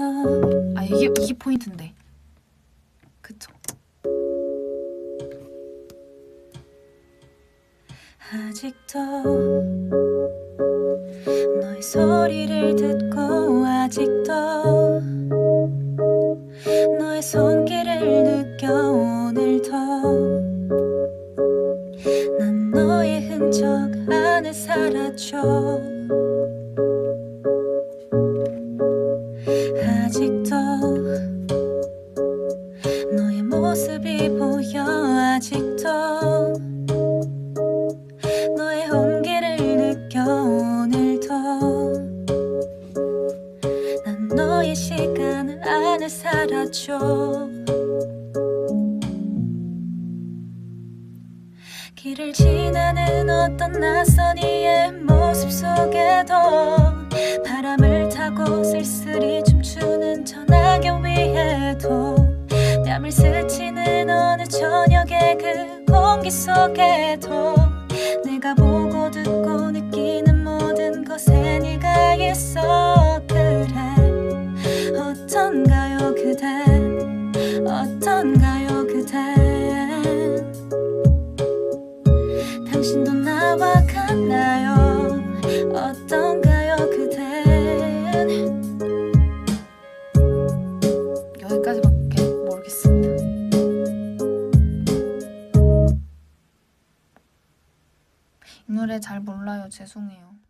아 이게 이게 포인트인데. 그쵸? 아직도 너의 소리를 듣고 아직도 너의 손길을 느껴 오늘도 난 너의 흔적 안에 살았죠 난 너의 시간 안에 살았죠 길을 지나는 어떤 낯선 이의 모습 속에도 바람을 타고 쓸쓸히 춤추는 저 낙엽 위에도 뺨을 스치는 어느 저녁의 그 공기 속에도 내가 보고 듣고 느끼는 모든 것에 네가 있어 어떤가요 그댄 어떤가요 그댄 당신도 나와 같나요 어떤가요 그댄 여기까지밖에 모르겠습니다. 이 노래 잘 몰라요. 죄송해요.